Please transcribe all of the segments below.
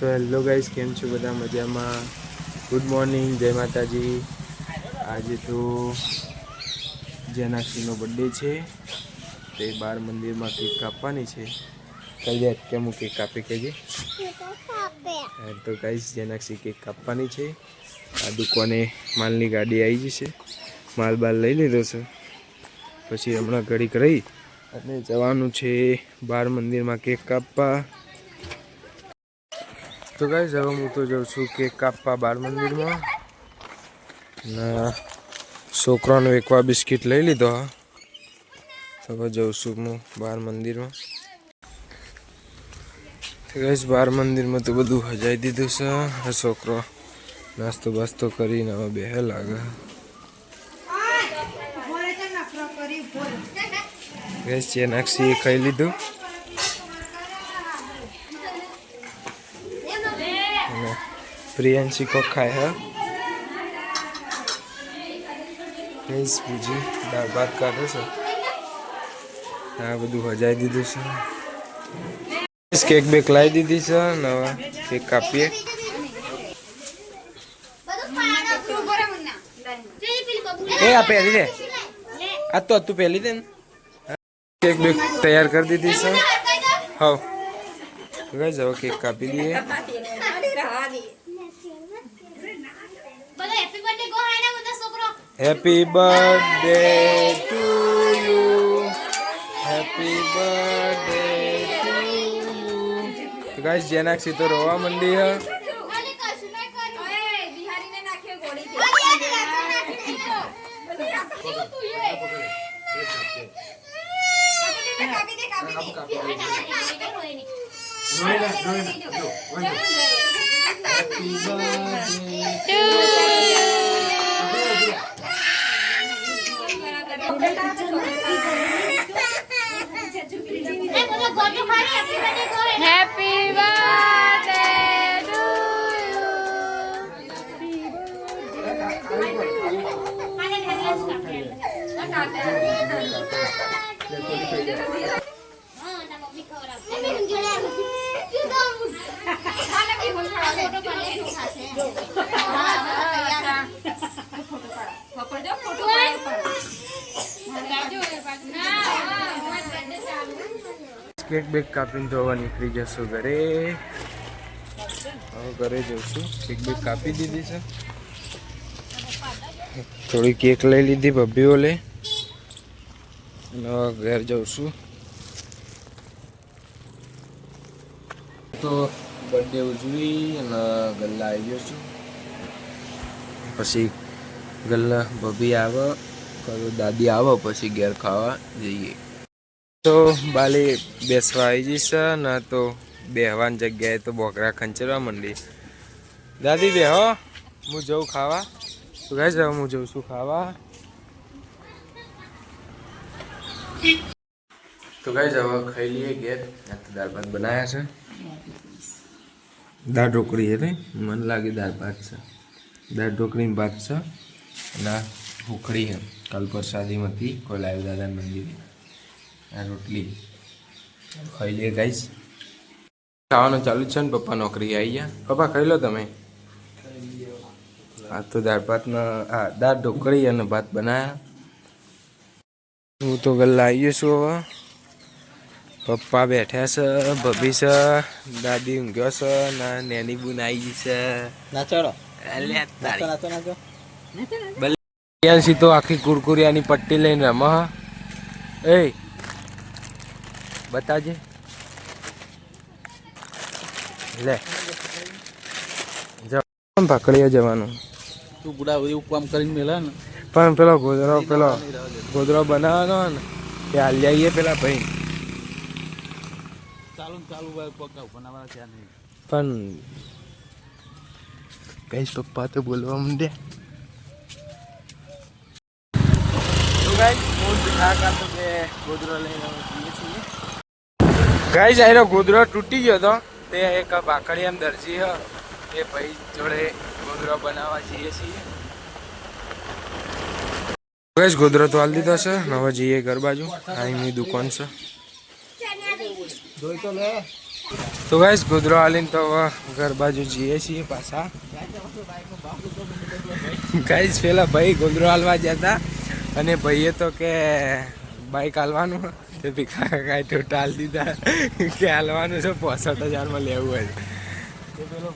So hello guys કેમ છો બધા? મજામાં? ગુડ મોર્નિંગ જય માતાજી. આજે તો જેનાક્ષીનો બર્થડે છે. તે બાર મંદિરમાં કેક કાપવાની છે. કલ્યાણ કેમ હું કેક કાપી. કહેજે તો ગાઈઝ જેનાક્ષી કેક કાપવાની છે. આ દુકાને માલની ગાડી આવી જશે. માલ બાલ લઈ લીધો છે. પછી હમણાં ઘડીક રહી અને જવાનું છે બાર મંદિરમાં કેક કાપવા. તો ગાઈસ હવે હું તો જાઉં છું કેક કાપવા બાળ મંદિરમાં. ને છોકરાને વેકવા બિસ્કિટ લઈ લીધો હા. હવે જાઉં છું હું બાર મંદિરમાં. તો ગાઈસ બાર મંદિરમાં તો બધું હજાઈ દીધું છે છોકરો નાસ્તો બાસ્તો કરીને હવે બેહે લાગે. ગેસ છે નાક્ષી ખાઈ લીધું અને પ્રિયાંશી કો ખાય હે ગેસ બીજી દાળ ભાત કાઢે છે આ બધું હજાઈ દીધું છે કેક બેક લાવી દીધી છે નવા કેક કાપીએ એ આ પહેરી દે આ તો તું પહેલી દે કેક બેક તૈયાર કરી દીધી છે હા ગઈ હવે કેક કાપી દઈએ happy birthday to you happy birthday to you guys Jenakshi તો રોવા મંડી હે Happy કેક બેક કાપીને તો નીકળી જશું ઘરે. હવે ઘરે જઈશું કેક બેક કાપી દીધી છે. થોડી કેક લઈ લીધી ભભીઓ લે અને ઘર જઉં છું. તો બર્થડે ઉજવી અને ગલ્લા આવી ગયો છું. પછી ગલ્લા ભભી આવે કરું દાદી આવે, પછી ઘેર ખાવા જઈએ. તો બાલી બેસવા આવી જઈશ ને તો બેહવાની જગ્યાએ તો બોકરા ખંચરવા માંડી. દાદી બેહો હું જઉં ખાવા. તું કહે જાઉં હું જઉં છું ખાવા. તો કઈ હવે ખાઈ લઈએ ઘેર. દાળ ભાત બનાવ્યા છે. દાળ ઢોકળી ને મને લાગે દાળ ભાત છે. દાળ ઢોકળીની ભાત છે. અને આ ઉખડી છે. કાલ પ્રસાદીમાંથી કોઈ લાવ્યું દાદા મંદિરે. આ રોટલી ખાઈ લે ગાઈશ ખાવાનું ચાલુ છે ને, પપ્પા નોકરી આવી ગયા. પપ્પા, ખાઈ લો તમે. આ તો દાળ ભાતના, આ દાળ ઢોકળી અને ભાત બનાવ્યા હું તો ગલ્લા આવી ગયો છું હવે. પપ્પા બેઠ્યા છે ભભી છે દાદી ઊંઘ્યો છે ને નેની બુન આવી ગઈ છે. નાચોડો. પ્રિયાંશી તો આખી કુરકુરિયાની પટ્ટી લઈને રમ એ બતાજે. લે. જવાનું પકડીએ જવાનું. તું ગુડા એવું કામ કરીને મેલા ને. પણ પેલો ગોદરો પેલો ગોદરો બનાવવાનો ને તે હાલ જઈએ પેલા ભાઈ ચાલુ ને ચાલુ ભાઈ પકાવ બનાવવા ત્યાં નહીં પણ કઈ પપ્પા તો બોલવા માંડ્યા ગાઈસ આયરો ગોદરો તૂટી ગયો હતો તે એક એમ દરજી હ. એ ભાઈ જોડે ગોદરો બનાવવા જઈએ છીએ. ગાઈસ ગોદરો તો હાલ દીધો છે. હવે જઈએ ઘર બાજુ. અહીં દુકાન છે. જોઈ તો લે. તો ગાઈસ ગોદરો હાલીને તો ઘર બાજુ જઈએ છીએ પાછા. ગાઈસ પેલા ભાઈ ગોદરો હાલવા ગયા હતા અને ભાઈએ તો કે બાઈક હાલવાનું તે ભીખા કાંઈ ટોટા ટાલ દીધા. કે હાલવાનું છે પોસઠ હજારમાં લેવું હોય. તે પેલો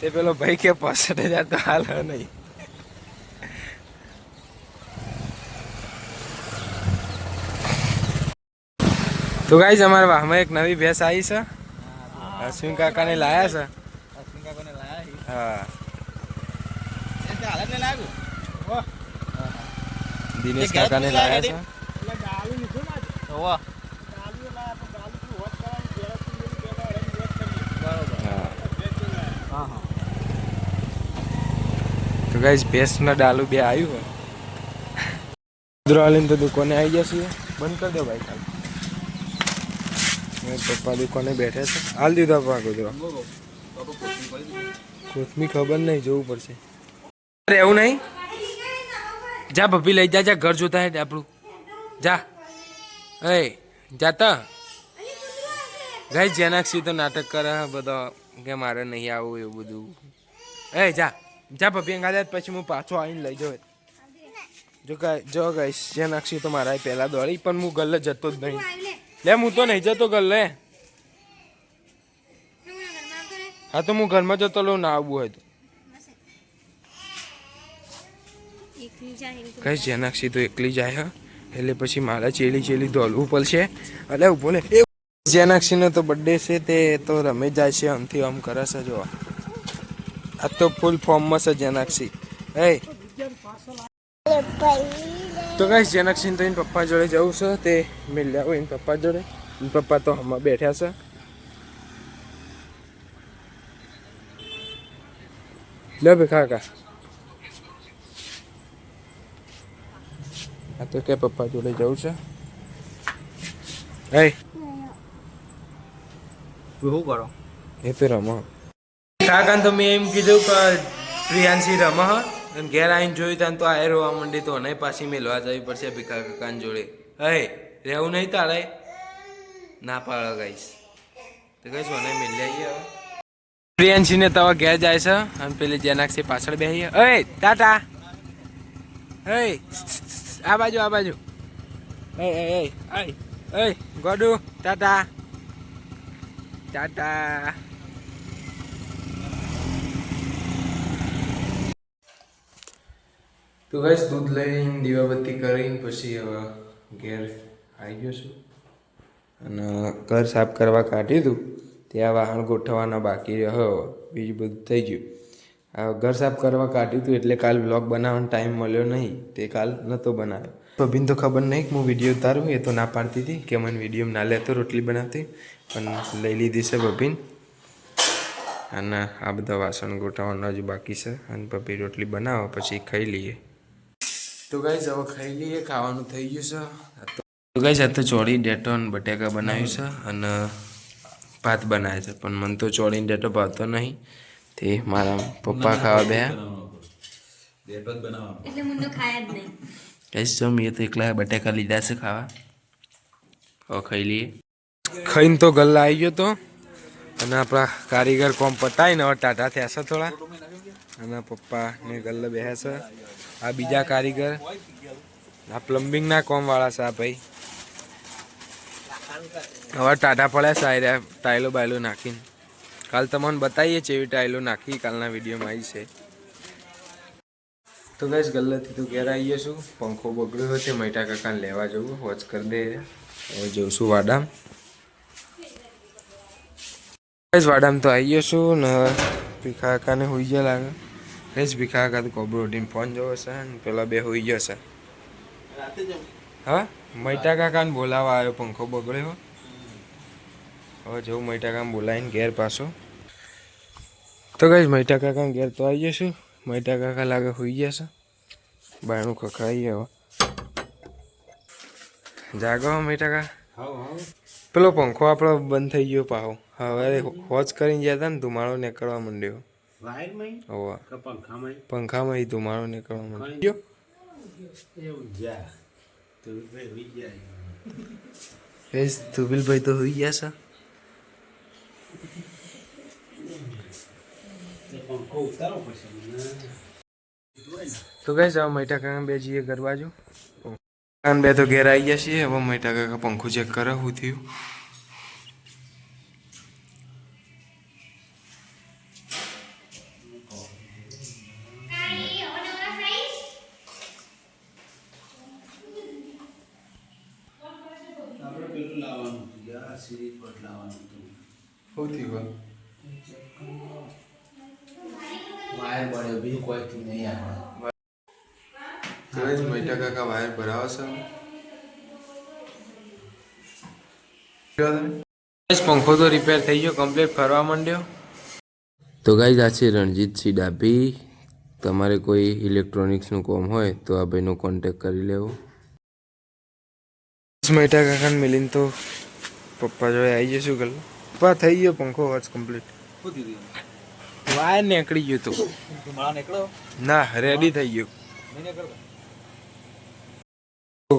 તે પેલો ભાઈ કે પોસઠ હજાર તો હાલ નહીં. તો ગાઈઝ અમારા વાહમાં એક નવી ભેંસ આવી છે. અશ્વિન કાકાને લાયા છે. અશ્વિન કાકાને લાયા હા. હાલત ને લાગ્યું. દિનેશ કાકાને લાયા છે. તો ગાઈઝ ભેંસના ડાલુ બે આવ્યું હોય. કુદરાલીને તો દુકાને આવી જશે બંધ કરી દો ભાઈ પપ્પા દુકાને બેઠા છે. હાલ દીધા પાકો જો. કોથમી ખબર નહીં, જોવું પડશે. અરે, એવું નહીં? જા ભભી, લઈ જા જા, ઘર જોતા હે આપણું. જા. એ જાતા ગાઈ જેનાક્ષી તો નાટક કરે બધો કે મારે નહીં આવું એવું બધું. એ, જા. જા ભભી અંગાડે પછી હું પાછો આવીને લઈ જાઉં. જો જો ગઈશ જેનાક્ષી તો મારા પહેલાં દોડી, પણ હું ગલ્લે જતો જ નહીં. લે, હું તો નહીં જતો ઘર, લે. હા, તો હું ઘરમાં જતો લઉં ના આવવું હોય તો. કઈ જેનાક્ષી તો એકલી જાય, હા? એટલે પછી મારે ચેલી ચેલી ધોલવું પડશે. એટલે ઊભો લે. જેનાક્ષીનો તો બર્થડે છે, તે તો રમે જાય છે, આમથી આમ કરે છે જો આ તો ફૂલ ફોર્મમાં છે જેનાક્ષી. એ. તો કઈ જનકસિંહ તો એના પપ્પા જોડે જવું છે તે મિલ્યા હોય એના પપ્પા જોડે. એના પપ્પા તો હમણાં બેઠ્યા છે. લે ભાઈ કાકા. આ તો કે પપ્પા જોડે જવું છે. હે શું કરો? એ તો રમો. કાકા તો મેં એમ કીધું કે પ્રિયાંશી રમા હ. અને ઘેર આવીને જોયું ત્યાં તો આ રોવા માંડી તો નહીં, પાછી મેલવા જવી પડશે ભીખા કાકાની જોડે. હે, રહેવું નહીં તારે? ના પાડો ગઈશ તો કહીશ મને મેળ આવીએ હવે પ્રિયાંશીને તો હવે ઘેર જાય છે અને પેલી જેનાક્ષી પાછળ બેસી ઓય ટાટા. એ આ બાજુ આ બાજુ. એ એ એ એ એ ગોડુ, ટાટા. ટાટા. તો ગાઈસ દૂધ લઈને દીવાબત્તી કરીને પછી હવે ઘેર આવી ગયો છું. અને ઘર સાફ કરવા કાઢ્યું હતું ત્યાં વાહણ ગોઠવવાનો બાકી રહ્યો. બીજું બધું થઈ ગયું. ઘર સાફ કરવા કાઢ્યું હતું એટલે કાલ બ્લોગ બનાવવાનો ટાઈમ મળ્યો નહીં. તે કાલ નહોતો બનાવ્યો. બબીન તો ખબર નહીં કે હું વીડિયો ઉતારું એ તો ના પાડતી હતી કે મને વીડિયો ના લેતો રોટલી બનાવતી. પણ લઈ લીધી છે બબીન. અને આ બધા વાસણ ગોઠવવાના હજુ બાકી છે. અને પપ્પી રોટલી બનાવો, પછી ખાઈ લઈએ. તો ગાઈઝ હવે ખાઈ લઈએ ખાવાનું થઈ ગયું છે. તો ગાઈઝ આ તો ચોળી ડેટોન અને બટેકા બનાવ્યું છે અને ભાત બનાવે છે. પણ મને તો ચોળીને ડેટો ભાવતો નહીં. તે મારા પપ્પા ખાવા બે એટલે મુન્નો ખાયા જ નહીં. ગાઈઝ જો મેં તો એકલા બટેકા લીધા છે ખાવા. હવે ખાઈ લઈએ. ખાઈને તો ગલ્લા આવી ગયો તો. અને આપણા કારીગર કોમ પતાવીને હવે ટાટા થયા છે થોડા. અને પપ્પા ને ગલ્લે બેસે છે. આ બીજા કારીગર. આ પ્લમ્બિંગના કોમ વાળા છે આ ભાઈ. હવે ટાટા પડ્યા સાયરા ટાઇલો બાયલો નાખીને. કાલ તમને બતાવીએ છે એવી ટાઇલો નાખી, કાલના વિડીયોમાં આવી છે. તો ગઈશ ગલ્લેથી તો ઘેર આવી છું. પંખો બગડ્યો તે મૈટા કાકાને લેવા જવું, વોચ કરી દે. હવે જઉં છું વાડામ. ગઈશ વાડામ તો આવી ગયો છું ને પીખા કાકાને હોઈ ગયા લાગે. ગઈશ ભીખા કાકા તો કોબરો ઉઠીને ફોન જોવો છે ને પેલા બે હોઈ ગયો છે. હા? મૈટા કાકાને બોલાવા આવ્યો પંખો બગડ્યો. હવે જવું મૈટા કામ બોલાવીને ઘેર પાછો. તો કઈ મૈટા કાકાને ઘેર તો આવી જશું મૈટા કાકા લાગે હોઈ ગયા છે. બાયણું ખખડાઈ હવે. જાગો મૈટા કાકા. હાવ પેલો પંખો આપણો બંધ થઈ ગયો પાહો. હવે હોજ કરીને ગયા હતા ને ધુમાડો નીકળવા માંડ્યો. તું મારો ભાઈ તો હોઈ ગયા છે. તો કઈ જાઓ મૈટા કાકા બે જઈએ કરવા જો બે તો ઘેર આવી ગયા છીએ. હવે મૈટા કાકા પંખું ચેક કરે હું થયું. થયું વાયર બળે બીજું કોઈ થી નહીં આવે. તો જ મૈટા કાકા વાયર ભરાવશે પંખો તો રિપેર થઈ ગયો કમ્પ્લીટ ફરવા માંડ્યો? તો ગાઈઝ આ છે રણજીતસિંહ ડાભી. તમારે કોઈ ઇલેક્ટ્રોનિક્સનું કોમ હોય તો આ ભાઈનો કોન્ટેક કરી લેવો. મૈટા કાકાને મિલીને તો પપ્પા જોડે આવી જશું ગલ પપ્પા થઈ ગયો પંખો વોચ કમ્પ્લીટ વાયર નીકળી ગયું તું. ના રેડી થઈ ગયું. નહીં નીકળતો.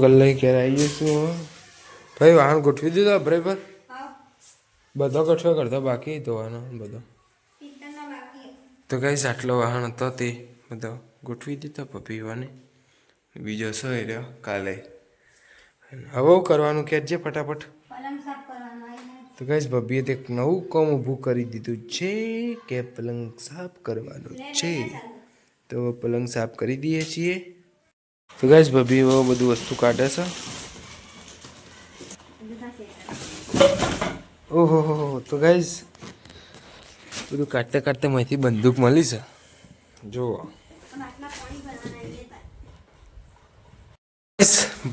ગલ્લે ઘેર આવી જઈશું ભાઈ વાહન ગોઠવી દીધો ભાઈ પર? બધો ગોઠવ્યો કરતો બાકી ધોવાનો બધો. તો કઈ આટલો વાહન હતો તે બધો ગોઠવી દીધો પપીવાની બીજો સો એ રહ્યો? કાલે. હવે કરવાનું કહેજે ફટાફટ? તો ગાઈસ ભભીએ એક નવું કામ ઊભું કરી દીધું છે કે પલંગ સાફ કરવાનું છે. તો પલંગ સાફ કરી દઈએ છીએ. તો ગાઈસ ભાભી હવે બધું વસ્તુ કાઢે છે. ઓહો, હો તો ગાઈસ બધું કાઢતે કાઢતા માહિતી બંદૂક મળી છે. જુઓ.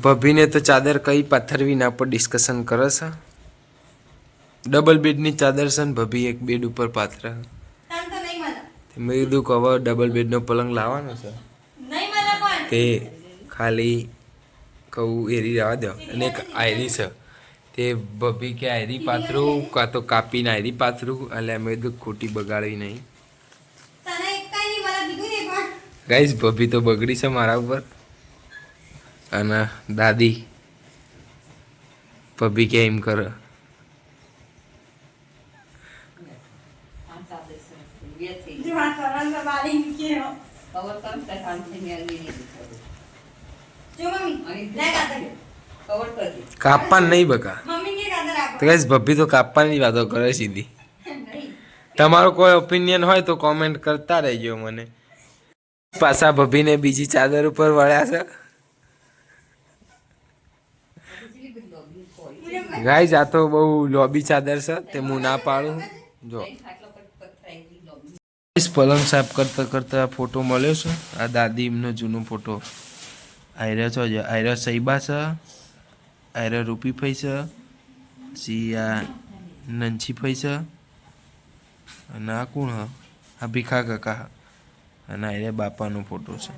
ભભીને તો ચાદર કઈ પાથરવી ના પર ડિસ્કશન કરે છે. ડબલ બેડની ચાદર છે ને ભભી એક બેડ ઉપર પાત્ર. મેં કીધું કે હવે ડબલ બેડનો પલંગ લાવવાનો છે. તે ખાલી કહું એરી રહેવા દો. અને એક આયરી છે. તે ભભી કે આયરી પાથરું કાં તો કાપીને આયરી પાથરું એટલે અમે કીધું ખોટી બગાડવી નહીં. ગાઈશ ભભી તો બગડી છે મારા ઉપર. અને દાદી ભભી કે એમ કરે. કાપવાનું નહીં બકા. તો ગાઈઝ ભભી તો કાપવાની વાતો કરે સીધી તમારો કોઈ ઓપિનિયન હોય તો કોમેન્ટ કરતા રહેજો મને. પાછા ભભીને બીજી ચાદર ઉપર વળ્યા છે. ગાઈઝ આ તો બહુ લોબી ચાદર છે તે હું ના પાડું. જો. પલંગ સાફ કરતા કરતા ફોટો મળ્યો છે. આ દાદી એમનો જૂનો ફોટો. આયરા છો જે આયરા સૈબા છે. આયરા રૂપી છે પછી આ નંછી છે અને આ કોણ હ આ ભીખા કાકા અને આયરા બાપાનો ફોટો છે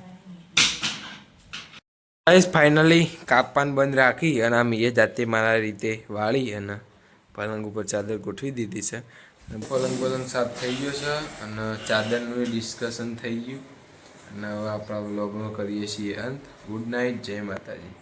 ગાઈસ ફાઇનલી કાપવાન બંધ રાખી અને આ મેં જાતે મારા રીતે વાળી અને પલંગ ઉપર ચાદર ગોઠવી દીધી છે પલંગ પલંગ સાફ થઈ ગયો છે અને ચાદરનું ડિસ્કશન થઈ ગયું અને હવે આપણા બ્લોગનો કરીએ છીએ અંત ગુડ નાઇટ જય માતાજી